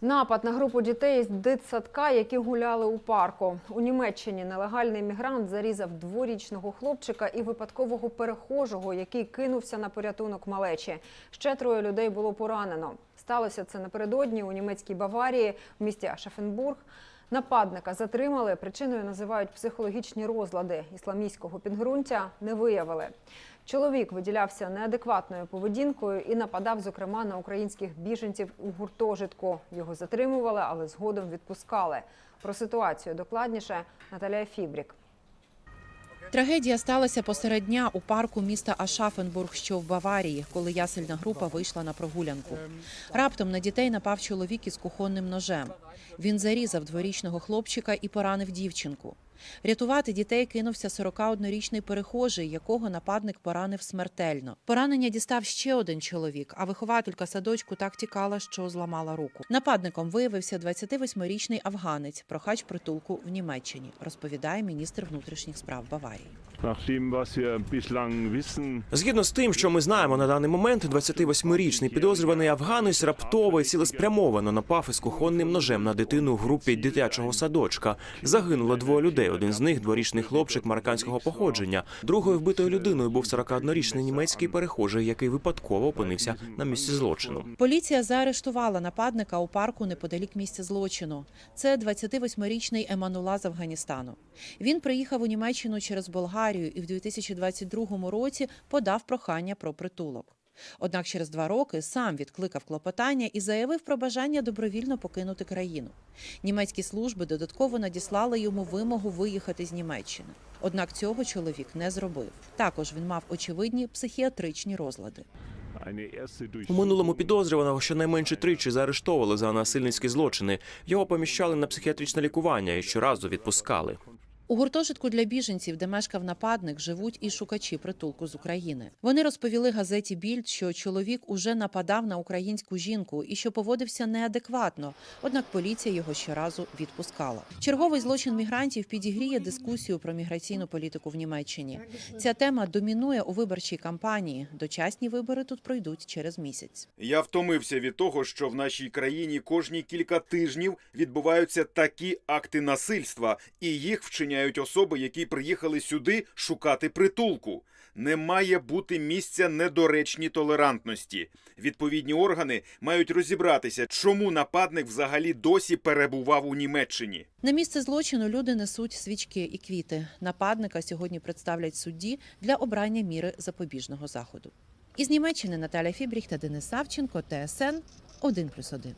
Напад на групу дітей з дитсадка, які гуляли у парку. У Німеччині нелегальний мігрант зарізав дворічного хлопчика і випадкового перехожого, який кинувся на порятунок малечі. Ще троє людей було поранено. Сталося це напередодні у німецькій Баварії в місті Ашафенбург. Нападника затримали. Причиною називають психологічні розлади. Ісламістського підґрунтя не виявили. Чоловік виділявся неадекватною поведінкою і нападав, зокрема, на українських біженців у гуртожитку. Його затримували, але згодом відпускали. Про ситуацію докладніше Наталія Фібрік. Трагедія сталася посеред дня у парку міста Ашафенбург, що в Баварії, коли ясельна група вийшла на прогулянку. Раптом на дітей напав чоловік із кухонним ножем. Він зарізав дворічного хлопчика і поранив дівчинку. Рятувати дітей кинувся 41-річний перехожий, якого нападник поранив смертельно. Поранення дістав ще один чоловік, а вихователька садочку так тікала, що зламала руку. Нападником виявився 28-річний афганець, прохач притулку в Німеччині, розповідає міністр внутрішніх справ Баварії. Згідно з тим, що ми знаємо на даний момент, 28-річний підозрюваний афганець раптово і цілеспрямовано напав із кухонним ножем на дитину в групі дитячого садочка. Загинуло двоє людей. Один з них дворічний хлопчик марокканського походження. Другою вбитою людиною був 41-річний німецький перехожий, який випадково опинився на місці злочину. Поліція заарештувала нападника у парку неподалік місця злочину. Це 28-річний Еманула з Афганістану. Він приїхав у Німеччину через Болгарію і в 2022 році подав прохання про притулок. Однак через два роки сам відкликав клопотання і заявив про бажання добровільно покинути країну. Німецькі служби додатково надіслали йому вимогу виїхати з Німеччини. Однак цього чоловік не зробив. Також він мав очевидні психіатричні розлади. У минулому підозрюваного щонайменше тричі заарештовували за насильницькі злочини. Його поміщали на психіатричне лікування і щоразу відпускали. У гуртожитку для біженців, де мешкав нападник, живуть і шукачі притулку з України. Вони розповіли газеті Більд, що чоловік уже нападав на українську жінку і що поводився неадекватно. Однак поліція його щоразу відпускала. Черговий злочин мігрантів підігріє дискусію про міграційну політику в Німеччині. Ця тема домінує у виборчій кампанії. Дочасні вибори тут пройдуть через місяць. Я втомився від того, що в нашій країні кожні кілька тижнів відбуваються такі акти насильства, і їх вчиняють особи, які приїхали сюди шукати притулку. Не має бути місця недоречній толерантності. Відповідні органи мають розібратися, чому нападник взагалі досі перебував у Німеччині. На місце злочину люди несуть свічки і квіти. Нападника сьогодні представлять судді для обрання міри запобіжного заходу. Із Німеччини Наталя Фібріх та Денис Савченко, ТСН 1+,1.